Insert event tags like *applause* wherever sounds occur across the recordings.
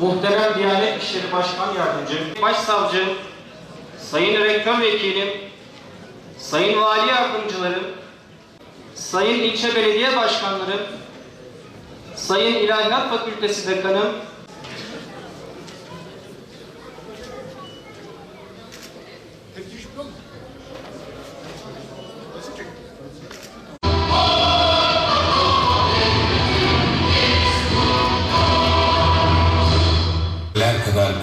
Muhterem Diyanet İşleri Başkan Yardımcım, Başsavcı, Sayın Rektör Vekilim, Sayın Vali Yardımcılarım, Sayın İlçe Belediye Başkanlarım, Sayın İlahiyat Fakültesi Dekanım, Ler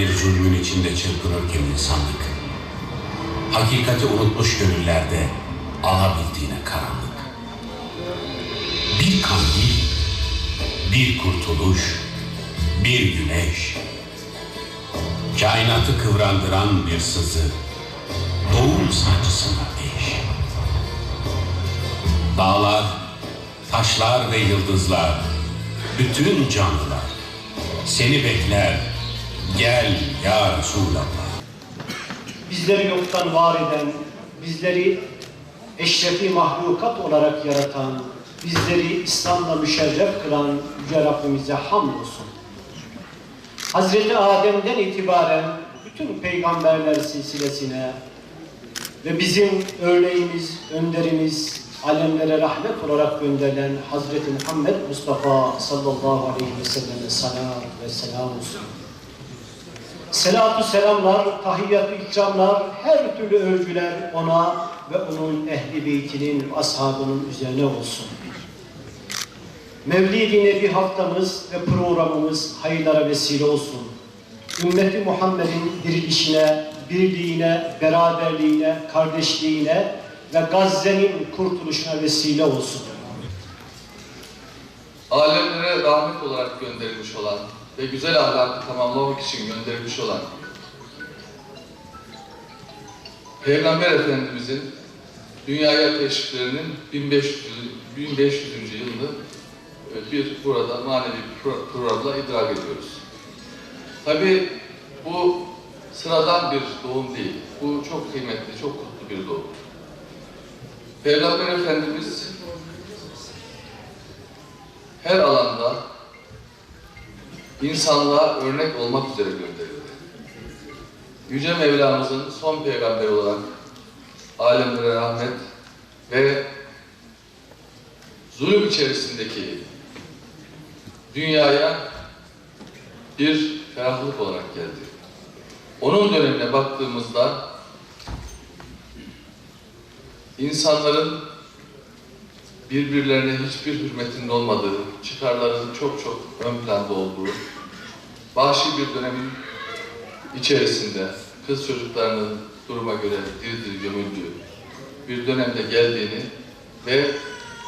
bir zulmün içinde çırpınırken insanlık. Hakikati unutmuş gönüllerde alabildiğine karanlık. Bir kandil, bir kurtuluş, bir güneş. Kainatı kıvrandıran bir sızı, doğum sancısına eş. Dağlar, taşlar ve yıldızlar, bütün canlılar seni bekler. Gel ya Resulallah. bizleri yoktan var eden, bizleri eşrefi mahlukat olarak yaratan, bizleri İslam'la müşerref kılan Yüce Rabbimize hamdolsun. Hazreti Adem'den itibaren bütün peygamberler silsilesine ve bizim örneğimiz, önderimiz, alemlere rahmet olarak gönderilen Hazreti Muhammed Mustafa sallallahu aleyhi ve selleme salat ve selam olsun. Selatü selamlar, tahiyyatü ikramlar, her türlü övgüler ona ve onun ehli beytinin, ashabının üzerine olsun. Mevlid-i Nebi haftamız ve programımız hayırlara vesile olsun. Ümmeti Muhammed'in dirilişine, birliğine, beraberliğine, kardeşliğine ve Gazze'nin kurtuluşuna vesile olsun. alemlere rahmet olarak gönderilmiş olan ve güzel ahlakı tamamlamak için gönderilmiş olan Peygamber Efendimizin dünyaya teşriflerinin 1500. 1500. yılını e, bir burada manevi pro- programla idrak ediyoruz. Tabi bu sıradan bir doğum değil. Bu çok kıymetli, çok kutlu bir doğum. Peygamber Efendimiz her alanda insanlığa örnek olmak üzere gönderildi. Yüce Mevlamızın son peygamberi olarak alemlere rahmet ve zulüm içerisindeki dünyaya bir ferahlık olarak geldi. Onun dönemine baktığımızda insanların birbirlerine hiçbir hürmetinin olmadığı, çıkarların çok çok ön planda olduğu, vahşi bir dönemin içerisinde kız çocuklarının duruma göre diri diri gömüldüğü bir dönemde geldiğini ve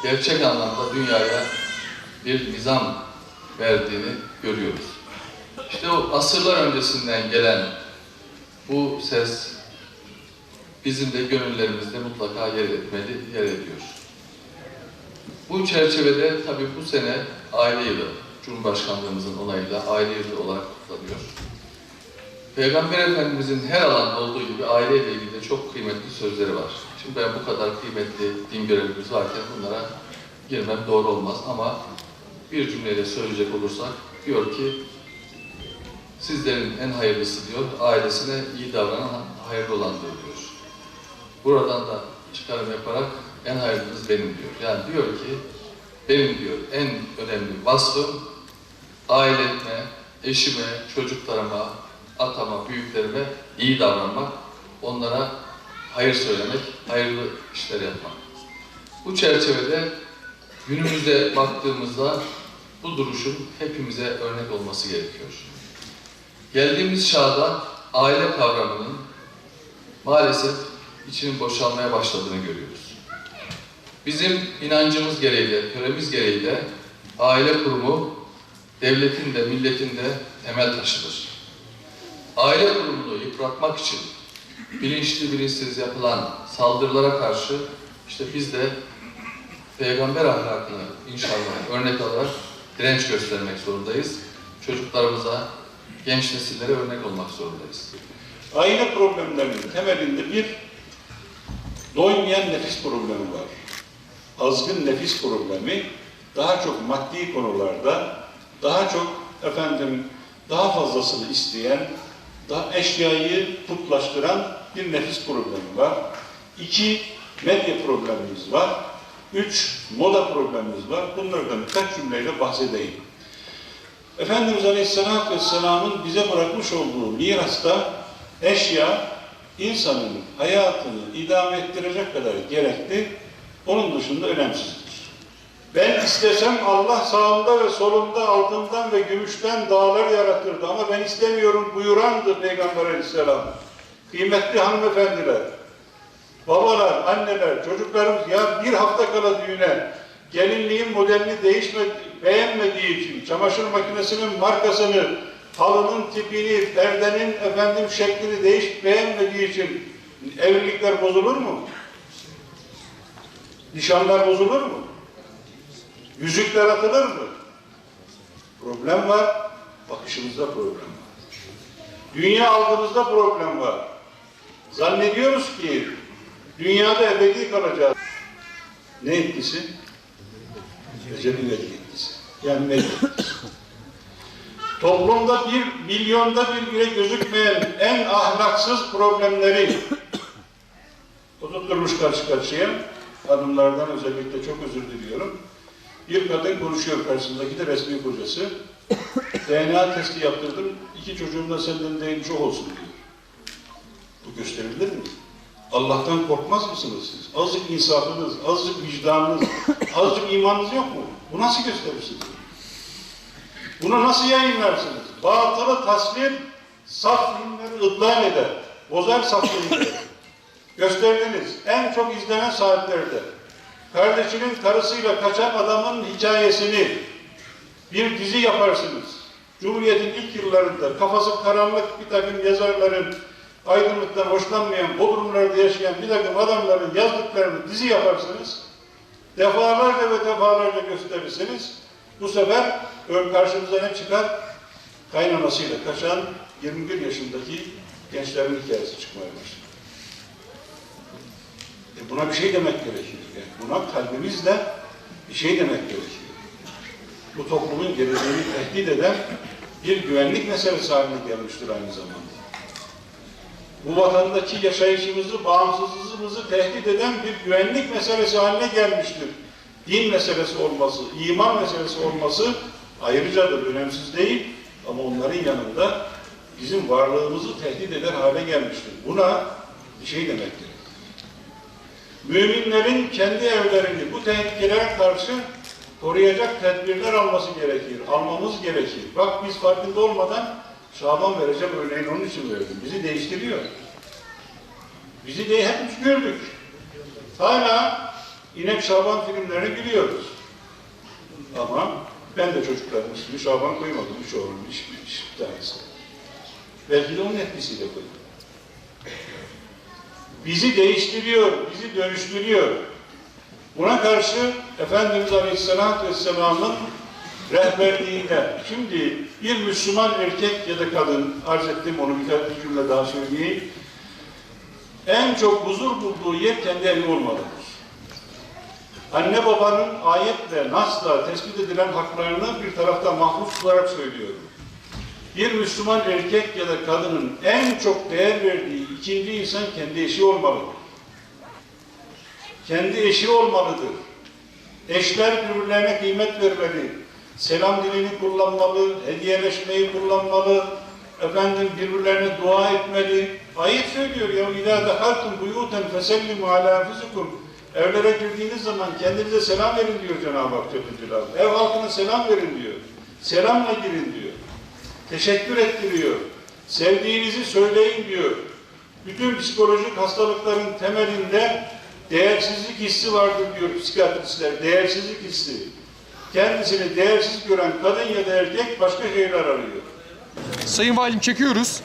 gerçek anlamda dünyaya bir nizam verdiğini görüyoruz. İşte o asırlar öncesinden gelen bu ses bizim de gönüllerimizde mutlaka yer etmeli, yer ediyor. Bu çerçevede tabii bu sene aile yılı, Cumhurbaşkanlığımızın onayıyla aile yılı olarak kutlanıyor. Peygamber Efendimizin her alanda olduğu gibi aileyle ilgili de çok kıymetli sözleri var. Şimdi ben bu kadar kıymetli din görevimiz varken bunlara girmem doğru olmaz ama bir cümleyle söyleyecek olursak diyor ki sizlerin en hayırlısı diyor ailesine iyi davranan hayırlı olandır diyor. Buradan da çıkarım yaparak en hayırlınız benim diyor. Yani diyor ki benim diyor en önemli vasfım aileme, eşime, çocuklarıma, atama, büyüklerime iyi davranmak, onlara hayır söylemek, hayırlı işler yapmak. Bu çerçevede günümüzde baktığımızda bu duruşun hepimize örnek olması gerekiyor. Geldiğimiz çağda aile kavramının maalesef içinin boşalmaya başladığını görüyoruz. Bizim inancımız gereği de, töremiz gereği de aile kurumu devletin de milletin de temel taşıdır. Aile kurumunu yıpratmak için bilinçli bilinçsiz yapılan saldırılara karşı işte biz de peygamber ahlakını inşallah örnek alarak direnç göstermek zorundayız. Çocuklarımıza, genç nesillere örnek olmak zorundayız. Aile problemlerinin temelinde bir doymayan nefis problemi var. Azgın nefis problemi daha çok maddi konularda, daha çok efendim daha fazlasını isteyen, daha eşyayı putlaştıran bir nefis problemi var. İki, medya problemimiz var. Üç, moda problemimiz var. Bunlardan birkaç cümleyle bahsedeyim. Efendimiz Aleyhisselatü Vesselam'ın bize bırakmış olduğu mirasta eşya insanın hayatını idame ettirecek kadar gerekli, onun dışında önemsizdir. Ben istesem Allah sağımda ve solumda altından ve gümüşten dağlar yaratırdı ama ben istemiyorum buyurandı Peygamber Aleyhisselam. Kıymetli hanımefendiler, babalar, anneler, çocuklarımız ya bir hafta kala düğüne gelinliğin modelini değişme, beğenmediği için çamaşır makinesinin markasını, halının tipini, perdenin efendim şeklini değiş beğenmediği için evlilikler bozulur mu? Nişanlar bozulur mu? Yüzükler atılır mı? Problem var, bakışımızda problem var. Dünya algımızda problem var. Zannediyoruz ki dünyada ebedi kalacağız. Ne etkisi? Recep'in etkisi. Yani etkisi. Toplumda bir milyonda bir bile gözükmeyen en ahlaksız problemleri *coughs* oturtturmuş karşı karşıya. Hanımlardan özellikle çok özür diliyorum. Bir kadın konuşuyor karşısındaki de resmi kocası. *coughs* DNA testi yaptırdım. iki çocuğum da senden değilmiş o olsun diyor. Bu gösterilir mi? Allah'tan korkmaz mısınız siz? Azıcık insafınız, azıcık vicdanınız, *coughs* azıcık imanınız yok mu? Bu nasıl gösterirsiniz? Bunu nasıl yayınlarsınız? Batılı tasvir saf filmleri ıdlal eder. Bozar saf filmleri. Gösterdiniz. En çok izlenen saatlerde kardeşinin karısıyla kaçan adamın hikayesini bir dizi yaparsınız. Cumhuriyet'in ilk yıllarında kafası karanlık bir takım yazarların aydınlıktan hoşlanmayan, Bodrumlarda yaşayan bir takım adamların yazdıklarını dizi yaparsınız. Defalarca ve defalarca gösterirsiniz. Bu sefer ön karşımıza ne çıkar? Kaynanasıyla kaçan 21 yaşındaki gençlerin hikayesi çıkmaya başlar. E buna bir şey demek gerekir. Yani buna kalbimizle bir şey demek gerekir. Bu toplumun geleceğini tehdit eden bir güvenlik meselesi haline gelmiştir aynı zamanda. Bu vatandaki yaşayışımızı, bağımsızlığımızı tehdit eden bir güvenlik meselesi haline gelmiştir. Din meselesi olması, iman meselesi olması ayrıcadır, önemsiz değil. Ama onların yanında bizim varlığımızı tehdit eder hale gelmiştir. Buna bir şey demek gerekir. Müminlerin kendi evlerini bu tehlikelere karşı koruyacak tedbirler alması gerekir, almamız gerekir. Bak biz farkında olmadan Şaban vereceğim örneğin onun için verdim. Bizi değiştiriyor. Bizi de hepimiz gördük. Hala İnek Şaban filmlerini biliyoruz. Ama ben de çocuklarım ismini Şaban koymadım. Üç oğlum, iş bir tanesi. Belki de onun etkisiyle koydum. Bizi değiştiriyor, bizi dönüştürüyor. Buna karşı Efendimiz Aleyhisselatü Vesselam'ın rehberliğinde, şimdi bir Müslüman erkek ya da kadın, arz ettim onu bir cümle daha söyleyeyim, en çok huzur bulduğu yer kendi evi olmalıdır. Anne babanın ayetle, nasla tespit edilen haklarını bir tarafta mahfuz tutarak söylüyorum Bir Müslüman erkek ya da kadının en çok değer verdiği ikinci insan kendi eşi olmalıdır. Kendi eşi olmalıdır. Eşler birbirlerine kıymet vermeli. Selam dilini kullanmalı, hediyeleşmeyi kullanmalı, efendim birbirlerine dua etmeli. Ayet söylüyor ya اِذَا دَخَلْتُمْ بُيُوتًا فَسَلِّمُ عَلَى أَنْفُسِكُمْ Evlere girdiğiniz zaman kendinize selam verin diyor Cenab-ı Hak Celle Celaluhu. Ev halkına selam verin diyor. Selamla girin diyor. Teşekkür ettiriyor. Sevdiğinizi söyleyin diyor. Bütün psikolojik hastalıkların temelinde değersizlik hissi vardır diyor psikiyatristler. Değersizlik hissi. Kendisini değersiz gören kadın ya da erkek başka şeyler arıyor. Sayın Valim çekiyoruz.